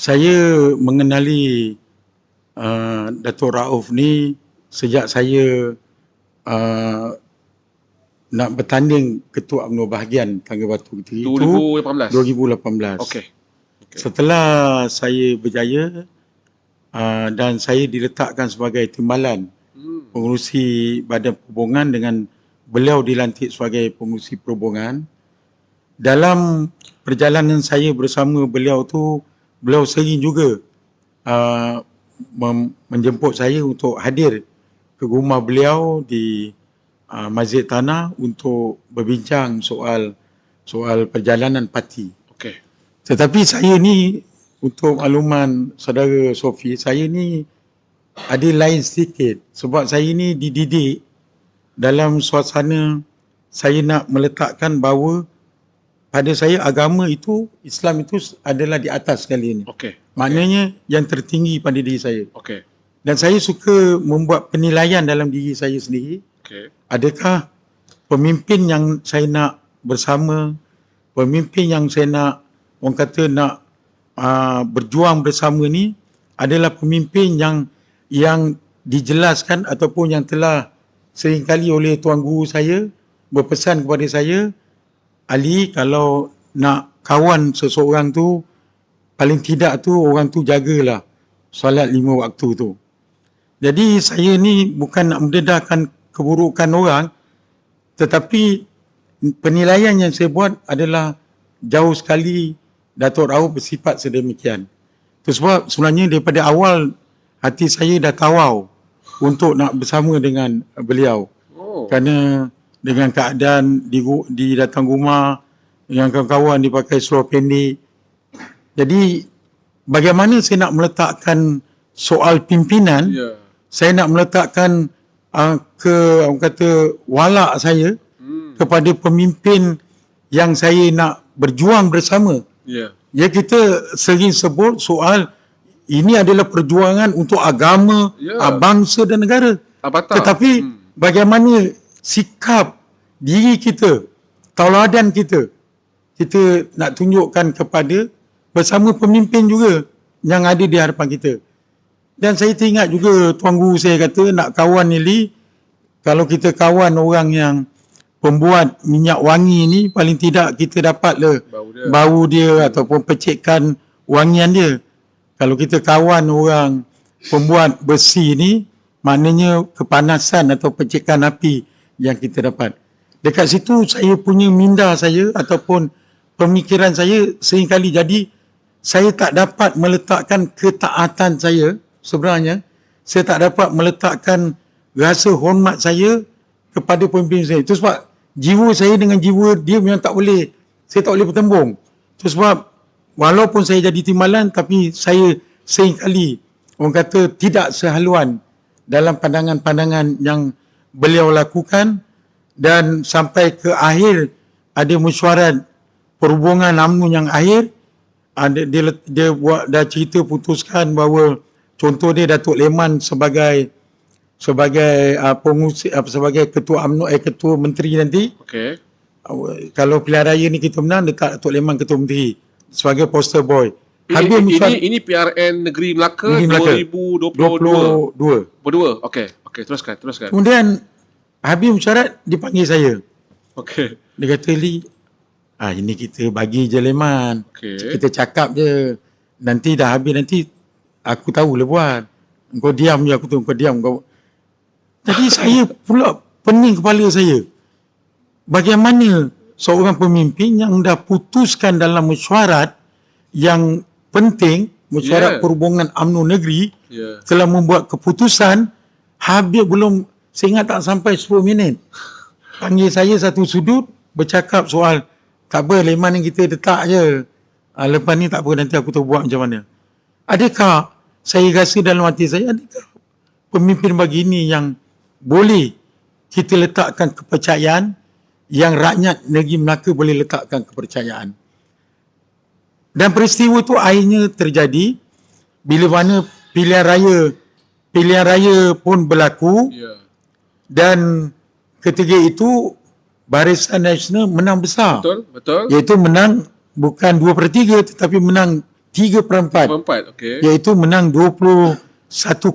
saya mengenali uh, Datuk Rauf ni sejak saya uh, nak bertanding Ketua UMNO Bahagian Tangga Batu ketika itu 2018. 2018. Okey. Okey. Setelah saya berjaya uh, dan saya diletakkan sebagai timbalan Hmm. pengurusi Badan Perhubungan dengan beliau dilantik sebagai pengurusi perhubungan. Dalam perjalanan saya bersama beliau tu, beliau sering juga uh, menjemput saya untuk hadir ke rumah beliau di uh, Masjid Tanah untuk berbincang soal soal perjalanan parti. Okey. Tetapi saya ni untuk makluman saudara Sofi, saya ni ada lain sedikit sebab saya ni dididik dalam suasana saya nak meletakkan bahawa pada saya agama itu Islam itu adalah di atas sekali ni. Okey. Maknanya yang tertinggi pada diri saya. Okey. Dan saya suka membuat penilaian dalam diri saya sendiri. Okey. Adakah pemimpin yang saya nak bersama, pemimpin yang saya nak, orang kata nak uh, berjuang bersama ni adalah pemimpin yang yang dijelaskan ataupun yang telah seringkali oleh tuan guru saya berpesan kepada saya, Ali kalau nak kawan seseorang tu paling tidak tu orang tu jagalah solat lima waktu tu. Jadi saya ni bukan nak mendedahkan keburukan orang tetapi penilaian yang saya buat adalah jauh sekali Datuk Rauf bersifat sedemikian. Itu sebab sebenarnya daripada awal hati saya dah tawau untuk nak bersama dengan beliau. Oh. Kerana dengan keadaan di, di datang rumah dengan kawan-kawan dipakai seluar pendek. Jadi bagaimana saya nak meletakkan soal pimpinan Ya. saya nak meletakkan uh, ke orang kata walak saya Hmm. kepada pemimpin yang saya nak berjuang bersama. Ya. Ya kita sering sebut soal ini adalah perjuangan untuk agama, Ya. yeah. bangsa dan negara. Apatah. Tetapi Hmm. bagaimana sikap diri kita, tauladan kita, kita nak tunjukkan kepada bersama pemimpin juga yang ada di hadapan kita. Dan saya teringat juga tuan guru saya kata nak kawan ni Lee, kalau kita kawan orang yang pembuat minyak wangi ni paling tidak kita dapat le Bau dia. bau dia ataupun percikan wangian dia. Kalau kita kawan orang pembuat besi ni, maknanya kepanasan atau percikan api yang kita dapat. Dekat situ saya punya minda saya ataupun pemikiran saya seringkali jadi saya tak dapat meletakkan ketaatan saya sebenarnya. Saya tak dapat meletakkan rasa hormat saya kepada pemimpin saya. Itu sebab jiwa saya dengan jiwa dia memang tak boleh, saya tak boleh bertembung. Itu sebab walaupun saya jadi timbalan tapi saya seringkali orang kata tidak sehaluan dalam pandangan-pandangan yang beliau lakukan dan sampai ke akhir ada mesyuarat perhubungan UMNO yang akhir ada dia, dia buat dah cerita putuskan bahawa contoh dia Datuk Leman sebagai sebagai uh, pengurusi uh, sebagai ketua UMNO eh ketua menteri nanti Okey. uh, kalau pilihan raya ni kita menang dekat Datuk Leman ketua menteri sebagai poster boy. Ini, Habib ini, Muswan ini PRN Negeri Melaka Negeri Melaka. 2022. 22. Berdua. Okey. Okey, teruskan, teruskan. Kemudian Habib Musyarat dipanggil saya. Okey. Dia kata Li, ah ini kita bagi je Leman. Okey. Kita cakap je. Nanti dah habis nanti aku tahulah buat. Kau diam je aku tu kau diam kau. Jadi saya pula pening kepala saya. Bagaimana seorang pemimpin yang dah putuskan dalam mesyuarat yang penting, mesyuarat Yeah. perhubungan UMNO negeri Ya. telah membuat keputusan habis belum saya ingat tak sampai 10 minit. Panggil saya satu sudut bercakap soal tak apa leman yang kita letak je. Ha, lepas ni tak apa nanti aku tahu buat macam mana. Adakah saya rasa dalam hati saya adakah pemimpin begini yang boleh kita letakkan kepercayaan yang rakyat negeri Melaka boleh letakkan kepercayaan. Dan peristiwa itu akhirnya terjadi bila mana pilihan raya pilihan raya pun berlaku Ya. dan ketika itu Barisan Nasional menang besar. Betul? Betul? Iaitu menang bukan 2 per 3 tetapi menang 3 per 4 Empat, okey. iaitu menang 21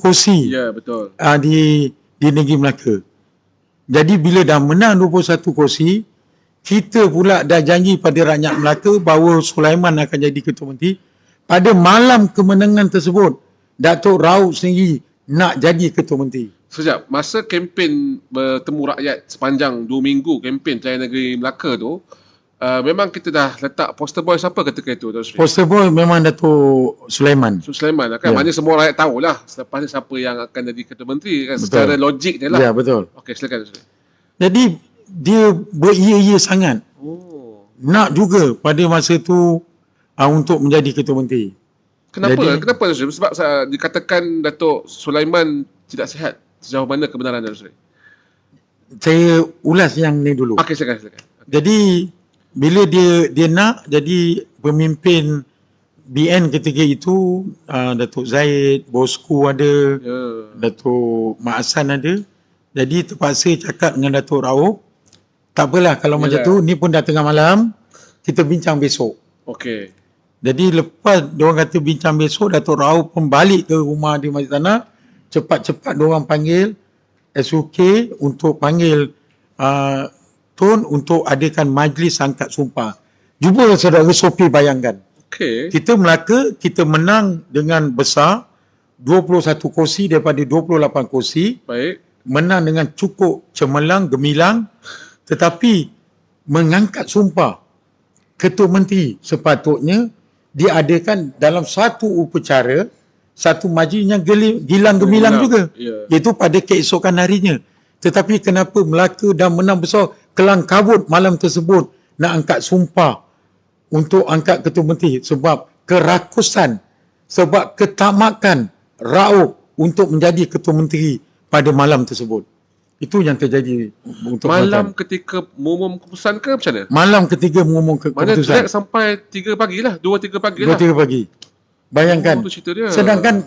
kursi Ya, betul. uh, di di negeri Melaka. Jadi bila dah menang 21 kursi, kita pula dah janji pada rakyat Melaka bahawa Sulaiman akan jadi ketua menteri. Pada malam kemenangan tersebut, Datuk Rauf sendiri nak jadi ketua menteri. Sejak masa kempen bertemu rakyat sepanjang dua minggu kempen Jaya Negeri Melaka tu, uh, memang kita dah letak poster boy siapa ketika itu, Tuan Sri? Poster boy memang Datuk Sulaiman. Su Sulaiman lah kan. Ya. Maknanya semua rakyat tahulah selepas ni siapa yang akan jadi ketua menteri kan. Betul. Secara logik dia lah. Ya, betul. Okey, silakan. Sri. Jadi dia beria-ia sangat Oh. nak juga pada masa tu uh, untuk menjadi ketua menteri. Kenapa? Jadi- Kenapa Sri? Sebab uh, dikatakan Datuk Sulaiman tidak sihat. Sejauh mana kebenaran Sri? Saya ulas yang ni dulu. Okey, silakan, silakan. Jadi bila dia dia nak jadi pemimpin BN ketika itu uh, Datuk Zaid, Bosku ada, Ya. Datuk Mak Hassan ada. Jadi terpaksa cakap dengan Datuk Rauf, tak apalah kalau Yalah. macam tu ni pun dah tengah malam, kita bincang besok. Okey. Jadi lepas diorang kata bincang besok, Datuk Rauf pun balik ke rumah di Masjid Tanah, cepat-cepat diorang panggil SUK untuk panggil uh, Tun untuk adakan majlis angkat sumpah. Cuba saudara Sophie bayangkan. Okey. Kita Melaka, kita menang dengan besar 21 kursi daripada 28 kursi, Baik. menang dengan cukup cemerlang, gemilang, tetapi mengangkat sumpah ketua menteri sepatutnya diadakan dalam satu upacara, satu majlis yang geli, gilang gemilang juga. Ya. Iaitu pada keesokan harinya. Tetapi kenapa Melaka dah menang besar kelang kabut malam tersebut nak angkat sumpah untuk angkat ketua menteri sebab kerakusan, sebab ketamakan Rauf untuk menjadi ketua menteri pada malam tersebut. Itu yang terjadi untuk Malam Kelantan. ketika mengumum keputusan ke macam mana? malam ketiga mengumum ke Mana keputusan. drag sampai 3 pagi lah. 2-3 pagi Dua lah. tiga pagi. Bayangkan. Oh, tu cerita dia. Sedangkan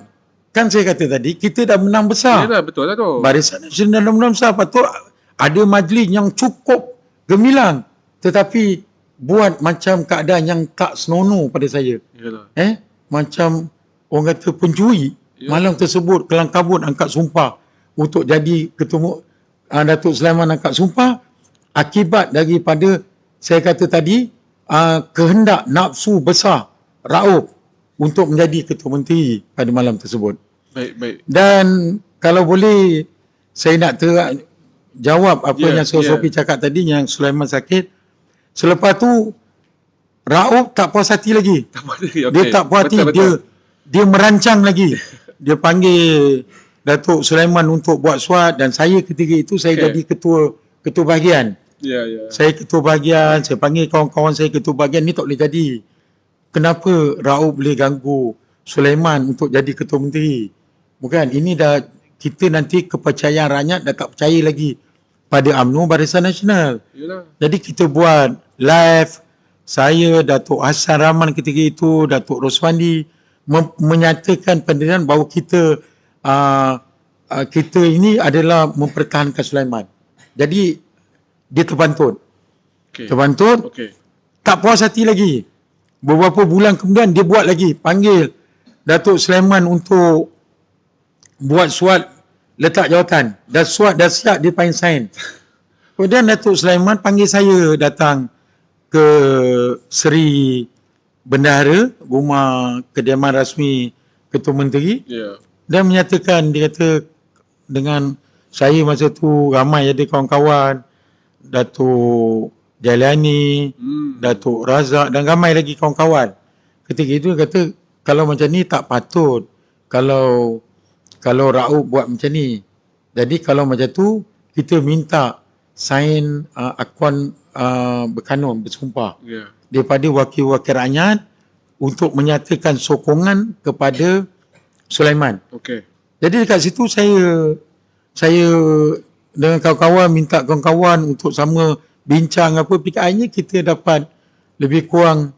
kan saya kata tadi kita dah menang besar. Yalah, betul lah tu. Barisan Nasional dah menang besar. Patut ada majlis yang cukup gemilang. Tetapi buat macam keadaan yang tak senonoh pada saya. Yalah. Eh, macam orang kata pencuri Ya. malam tersebut kelang kabut angkat sumpah untuk jadi ketua uh, Datuk Sulaiman angkat sumpah akibat daripada saya kata tadi uh, kehendak nafsu besar Rauf untuk menjadi ketua menteri pada malam tersebut. Baik, baik. Dan kalau boleh saya nak ter jawab apa yeah, yang ya. Sophie cakap tadi yang Sulaiman sakit. Selepas tu Rauf tak puas hati lagi. Tak apa lagi. Dia tak puas hati, Betul, dia betul. dia merancang lagi. Dia panggil Datuk Sulaiman untuk buat suat dan saya ketika itu saya Okey. jadi ketua ketua bahagian. Ya, ya. Saya ketua bahagian, saya panggil kawan-kawan saya ketua bahagian ni tak boleh jadi. Kenapa Rauf boleh ganggu Sulaiman untuk jadi ketua menteri? Bukan, ini dah kita nanti kepercayaan rakyat dah tak percaya lagi pada UMNO Barisan Nasional. Yalah. Jadi kita buat live, saya, Datuk Hassan Rahman ketika itu, Datuk Roswandi mem- menyatakan pendirian bahawa kita uh, uh, kita ini adalah mempertahankan Sulaiman. Jadi dia terbantut. Okey. Terbantut, Okey. tak puas hati lagi. Beberapa bulan kemudian dia buat lagi, panggil Datuk Sulaiman untuk buat suat letak jawatan. Dan suat dah siap dia panggil sign. Kemudian Datuk Sulaiman panggil saya datang ke Seri Bendahara, rumah kediaman rasmi Ketua Menteri Ya. Dan menyatakan dia kata dengan saya masa tu ramai ada kawan-kawan Datuk Jalani, Hmm. Datuk Razak dan ramai lagi kawan-kawan. Ketika itu dia kata kalau macam ni tak patut kalau kalau Rauf buat macam ni. Jadi kalau macam tu kita minta sign uh, akuan uh, berkanun bersumpah Ya. daripada wakil-wakil rakyat untuk menyatakan sokongan kepada Sulaiman. Okey. Jadi dekat situ saya saya dengan kawan-kawan minta kawan-kawan untuk sama bincang apa PKI-nya kita dapat lebih kurang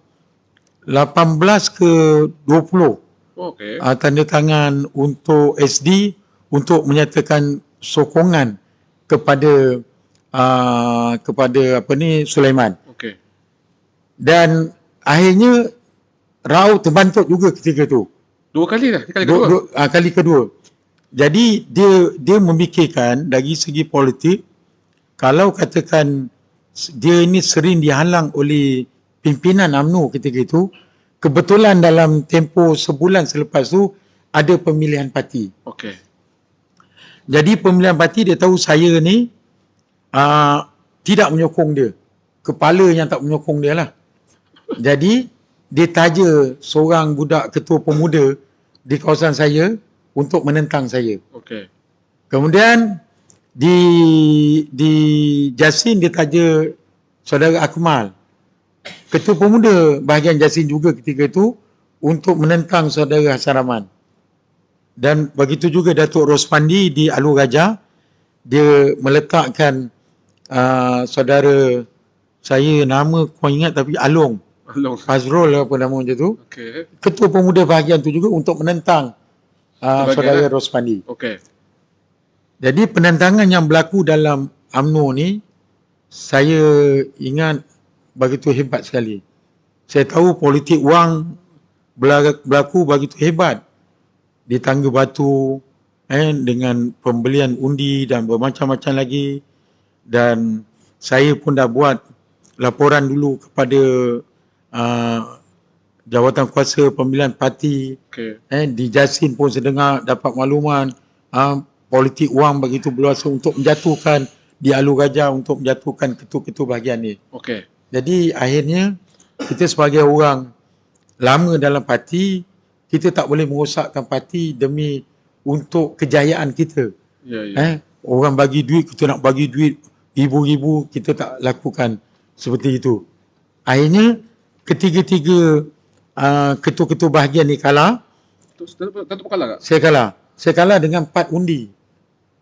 18 ke 20 Okey. uh, tanda tangan untuk SD untuk menyatakan sokongan kepada uh, kepada apa ni Sulaiman Okey. dan akhirnya Rauf terbantuk juga ketika tu. Dua kali dah. Kali Dua, kedua. dua, ah, kali kedua. Jadi dia dia memikirkan dari segi politik kalau katakan dia ini sering dihalang oleh pimpinan UMNO ketika itu kebetulan dalam tempoh sebulan selepas tu ada pemilihan parti. Okey. Jadi pemilihan parti dia tahu saya ni uh, tidak menyokong dia. Kepala yang tak menyokong dia lah. Jadi dia taja seorang budak ketua pemuda di kawasan saya untuk menentang saya. Okey. Kemudian di di Jasin dia taja saudara Akmal. Ketua pemuda bahagian Jasin juga ketika itu untuk menentang saudara Hasan Rahman. Dan begitu juga Datuk Rospandi di Alur Gajah dia meletakkan uh, saudara saya nama kau ingat tapi Along Along. Fazrul apa nama macam tu Okey. ketua pemuda bahagian tu juga untuk menentang uh, Sebagai- saudara Rospandi. Okey. Jadi penentangan yang berlaku dalam UMNO ni saya ingat begitu hebat sekali. Saya tahu politik wang berla- berlaku begitu hebat di Tangga Batu eh, dengan pembelian undi dan bermacam-macam lagi dan saya pun dah buat laporan dulu kepada uh, jawatan kuasa pemilihan parti Okey. eh, di Jasin pun sedengar dapat makluman ah, politik wang begitu berluasa untuk menjatuhkan di Alur Gajah untuk menjatuhkan ketua-ketua bahagian ni. Okey. Jadi akhirnya kita sebagai orang lama dalam parti kita tak boleh merosakkan parti demi untuk kejayaan kita. Ya, ya. Eh, orang bagi duit kita nak bagi duit ribu-ribu kita tak lakukan seperti itu. Akhirnya ketiga-tiga uh, ketua-ketua bahagian ni kalah Datuk Datuk kalah tak? saya kalah. Saya kalah dengan 4 undi.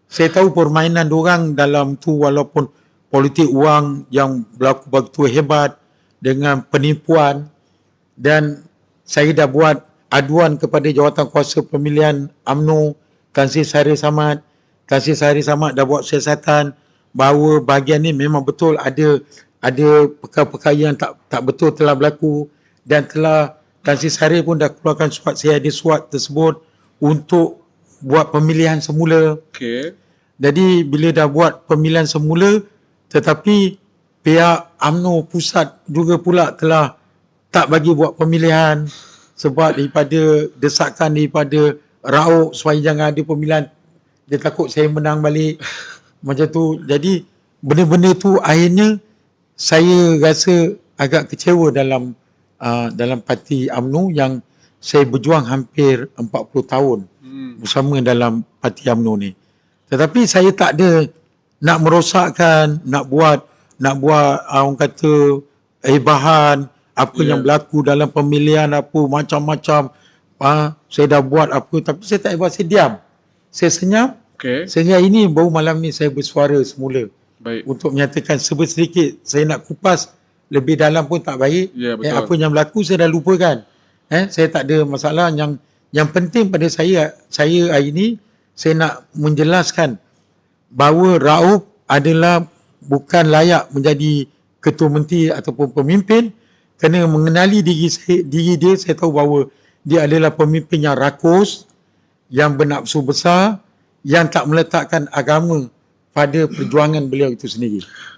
Saya tahu permainan orang dalam tu walaupun politik wang yang berlaku begitu hebat dengan penipuan dan saya dah buat aduan kepada jawatan kuasa pemilihan UMNO Tan Sri Sari Samad. Tan Sri Sari Samad dah buat siasatan bahawa bahagian ni memang betul ada ada perkara-perkara yang tak tak betul telah berlaku dan telah Tan Sri Sari pun dah keluarkan surat saya ada surat tersebut untuk buat pemilihan semula. Okey. Jadi bila dah buat pemilihan semula tetapi pihak UMNO pusat juga pula telah tak bagi buat pemilihan sebab daripada desakan daripada Rauk supaya jangan ada pemilihan dia takut saya menang balik macam tu jadi benda-benda tu akhirnya saya rasa agak kecewa dalam uh, dalam parti UMNO yang saya berjuang hampir 40 tahun Hmm. bersama dalam parti UMNO ni. Tetapi saya tak ada nak merosakkan, nak buat nak buat uh, orang kata hebahan apa Ya. yang berlaku dalam pemilihan apa macam-macam ah saya dah buat apa tapi saya tak buat saya diam. Saya senyap Okey. sehingga ini baru malam ni saya bersuara semula Baik. untuk menyatakan sedikit saya nak kupas lebih dalam pun tak baik. Ya, Eh, apa yang berlaku saya dah lupakan. Eh, saya tak ada masalah yang yang penting pada saya saya hari ini saya nak menjelaskan bahawa Rauf adalah bukan layak menjadi ketua menteri ataupun pemimpin kerana mengenali diri saya, diri dia saya tahu bahawa dia adalah pemimpin yang rakus yang bernafsu besar yang tak meletakkan agama pada perjuangan beliau itu sendiri.